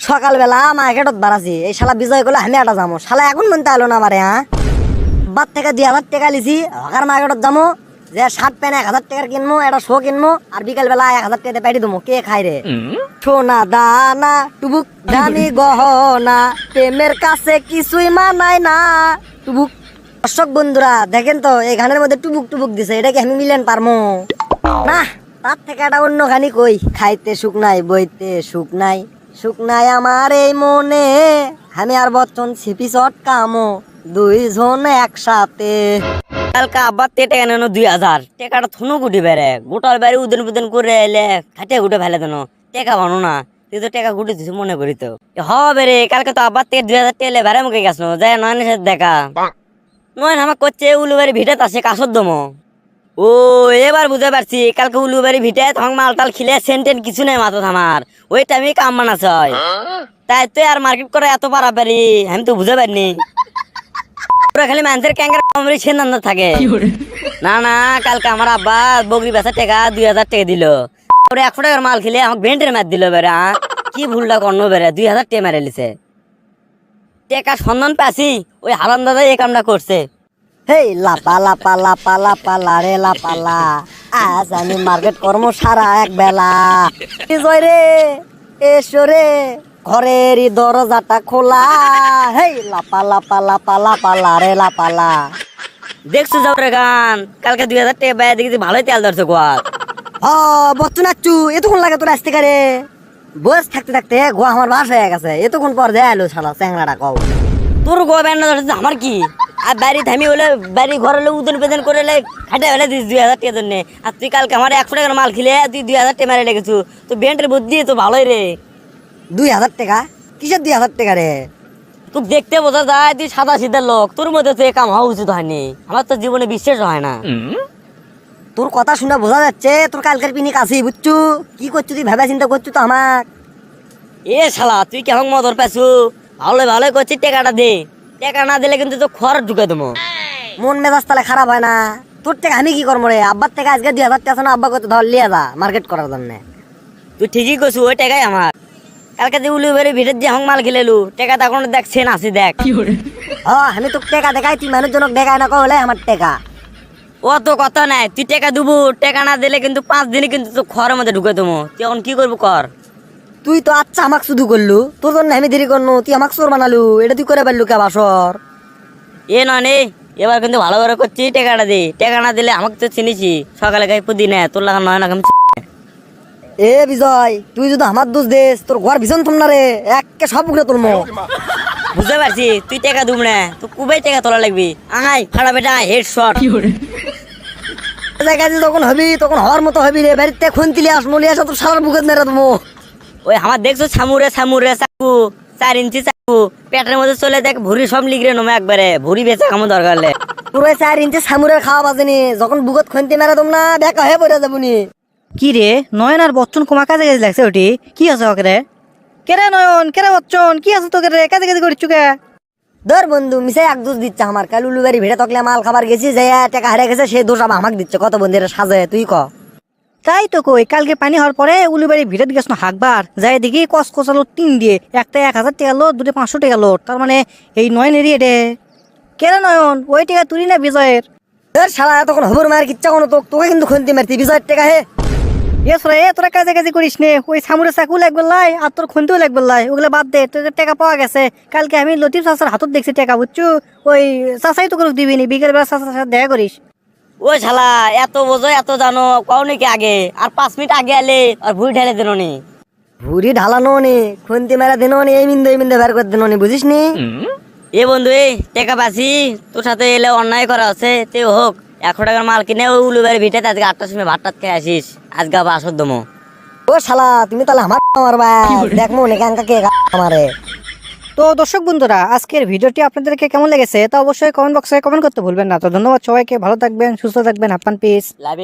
সকালবেলা মার্কেটত বাড়াছি। এই শালা বিজয় করলে আমি একটা যাব শালা এখন মনতে আলো না আমারে হ্যাঁ? বাদ থেকে দুই হাজার টাকা লিছি হকার মার্কেটত যাব যে শার্ট প্যান্ট এক হাজার টাকার কিনবো এটা শো কিনবো আর বিকাল বেলা এক হাজার টাকা পাঠিয়ে দেবো। কে খাই রে? সোনা দানা টুবুক দামি গহনা প্রেমের কাছে কিছুই মানায় না। টুবুক দর্শক বন্ধুরা দেখেন তো এই গানের মধ্যে টুবুক টুবুক দিছে এটাকে আমি মিলেন পারমো? না তার থেকে একটা অন্য গানি কই খাইতে সুখ নাই বইতে সুখ নাই। সুখ নাই আমার এই মনে। আমি আর বচ্চন ছিপি চট কামো দুইজন একসাথে। কালকে আবার তে টাকা নেন দুই হাজার। টাকাটা থুনু গুটি বেড়ে। গোটার উদেন পুদেন করে এলে খাটে গুটে ফেলে দেন। টাকা বানো না। তুই তো টাকা গুটি মনে করি তো। হবে রে কালকে তো আবার দুই হাজার টেলে বেড়ে মুখে গেছো যাই নয়নের সাথে দেখা। নয়ন আমার করছে উলুবাড়ি ভিটে আসে কাসর দমো। ও এবার বুঝতে পারছি কালকে উলুবাড়ি ভিটে তখন মাল টাল খিলে সেন্টেন কিছু নেই মাথা আমার। ওই টাইমে কাম বানাস হয়। তাই তো আর মার্কেট করে এত পারা পারি আমি তো বুঝতে পারিনি। পুরো খালি মানুষের ক্যাঙ্গার কমরি সেন্দান্ত থাকে। না না কালকে আমার আব্বা বগরি বেচা টাকা দুই হাজার টাকা দিল। ওরে একশো টাকার মাল খেলে আমাকে বেন্টের ম্যাচ দিল বেড়ে কি ভুলটা করনো বেড়ে দুই হাজার টাকা মেরে লিছে টাকা সন্ধান পাসি ওই হারান দাদা এই কামটা করছে। হেই, লাপা লাপা লাপা লাপা লারে লাপালা আজ আমি মার্কেট কর্ম সারা এক বেলা। বিজয় রে, এসো রে ঘরের দরজাটা খোলা। হেই, লাপা লাপা লাপা লাপা লারে লাপালা দেখছ যাও রে গান? কালকে দুই হাজার টাকা ব্যয় দেখেছি, ভালোই তেল ধরছে গোয়া হ বচ্চু নাচ্ছু এতক্ষণ লাগে তোর আসতে কারে? বয়স থাকতে থাকতে গোয়া আমার বাস হয়ে গেছে। এতক্ষণ পর দেয় এলো শালা চ্যাংরাটা কও। তোর গোয়া ব্যান্ড ধরছে, আমার কি? আর বাড়ি থামি হলে বাড়ি ঘর হলে উদন পেদন করে খাটে হলে দিস দুই হাজার টাকা জন্য। আর তুই কালকে আমার একশো টাকার মাল খেলে তুই দুই হাজার টাকা মেরে লেগেছু। তো বেন্টের বুদ্ধি তো ভালোই রে। দুই হাজার টাকা? কিসের দুই হাজার টাকা রে? তুই দেখতে বোঝা যায় তুই সাদা সিধা লোক। তোর মধ্যে তো এ কাম হওয়া উচিত হয়নি। আমার তো জীবনে বিশ্বাস হয় না। তোর কথা শুনে বোঝা যাচ্ছে তোর কালকের পিনিক আছি বুঝছু? কি করছু তুই? ভেবে চিন্তা করছু তো আমাক। এ শালা তুই কেমন মদর পাইছু? ভালো ভালো করছিস টাকাটা দে। টাকা না দিলে কিন্তু তো খরচ ঢুকে দেবো। মন মেজাজ তাহলে খারাপ হয় না। তোর থেকে আমি কি করব রে? আব্বার থেকে আজকে দুই হাজার টাকা না আব্বা কত ধর লিয়ে যা মার্কেট করার জন্য। তুই ঠিকই করছু ওই টাকাই আমার। কালকে যে উলু বেড়ে ভিড়ের দিয়ে হং মাল খেলেলু টাকা তখন দেখ সেন আসি দেখ। হ আমি তোকে টাকা দেখাই তুই মানুষজনক দেখাই না কহলে আমার টাকা। ও তো কথা নাই তুই টাকা দেবো টাকা না দিলে কিন্তু পাঁচ দিনে কিন্তু তো খরের মধ্যে ঢুকে দেবো। তুই এখন কি করব কর? তুই তো আচ্ছা আমাকে শুধু করলু। তোর জন্য আমি দেরি করনু তুই আমাকে চোর বানালু এটা তুই করে পারলু কে বাসর এ নয় এবার কিন্তু ভালো করে করছি টাকাটা দে। টাকা না দিলে আমাকে তো চিনিছি সকালে গাই পুদি না তোর লাগা নয় না আমি এ বিজয় তুই যদি আমার দোষ দেস তোর ঘর ভীষণ থম না রে একে সব উগড়ে তোর মো বুঝতে পারছি তুই টাকা দুব না তুই কুবাই টাকা তোলা লাগবি? আহাই ফাড়া বেটা হেড শট। জায়গায় যখন হবি তখন হওয়ার মতো হবি রে বাড়িতে খুনতিলি আস মলি আসা তোর সারার বুকে মেরে দেবো। ওই আমার দেখছ ছামুরে ছামুরে চাকু চার ইঞ্চি চাকু পেটের মধ্যে চলে দেখ ভুড়ি সব লিগরে নমে একবারে। ভুড়ি বেচে কামো দরকার তোর চার ইঞ্চি সামুরের খাওয়া বাজেনি। যখন বুকত খুনতি মেরে দম না বেকা হয়ে পড়ে যাবনি কি রে নয়ন আর বচ্চন কোমা কাজে কাজে লাগছে ওটি? কি আছে ওকে রে? কেরে নয়ন? কেরে বচ্চন? কি আছে তোকে রে? কাজে কাজে করিস চুকে ধর বন্ধু মিশাই এক দোষ দিচ্ছে আমার। কাল উলুবাড়ি ভিড়ে তকলে মাল খাবার গেছি যে টাকা হারে গেছে সেই দোষ আবার আমাকে দিচ্ছে। কত বন্ধুরা সাজে তুই ক? তাই তো কই কালকে পানি হওয়ার পরে উলুবাড়ি ভিড়ে গেছ না হাকবার যাই দেখি কস কষালো তিন দিয়ে একটা এক হাজার টাকা লোট দুটো পাঁচশো টাকা লোট তার মানে এই নয়ন এরিয়ে রে। কেরে নয়ন? ওই টাকা তুলি না বিজয়ের। ধর শালা এতক্ষণ হবর মায়ের কিচ্ছা কোনো তোক তোকে কিন্তু খুনতি মারতি বিজয়ের টাকা হে। এ সরে এ তোরা কাজে কাজে করিস নে। ওই সামুরে চাকু লাগবে লাই আর তোর খুনতেও লাগবে লাই। ওগুলো বাদ দে তোর টাকা পাওয়া গেছে। কালকে আমি লতিফ চাষার হাতত দেখছি টাকা বুঝছ? ওই চাষাই তো করে দিবি নি বিকেল বেলা চাষার সাথে দেখা করিস। ও শালা এত বোঝো এত জানো কও নাকি আগে? আর পাঁচ মিনিট আগে এলে আর ভুড়ি ঢেলে দিল নি। ভুড়ি ঢালানো নি খুনতি মেরা দিনো নি এই মিন্দে এই মিন্দে বের করে দিনো নি বুঝিস নি? এ বন্ধু এই টাকা পাচ্ছি তোর সাথে এলে অন্যায় করা আছে তে হোক একশো টাকার মাল কিনে ওই উলুবাড়ি ভিটে আজকে আটটার সময় ভাত টাত খেয়ে আসিস আজকে আবার আসর দমো। ও শালা তুমি তাহলে আমার আমার ভাই দেখ মনে কাঙ্কা কে আমারে তো দর্শক বন্ধুরা, আজকের ভিডিওটি আপনাদেরকে কেমন লেগেছে তা অবশ্যই কমেন্ট বক্সে কমেন্ট করতে ভুলবেন না। তো ধন্যবাদ সবাইকে, ভালো থাকবেন, সুস্থ থাকবেন হাপ্পান পিস লাভ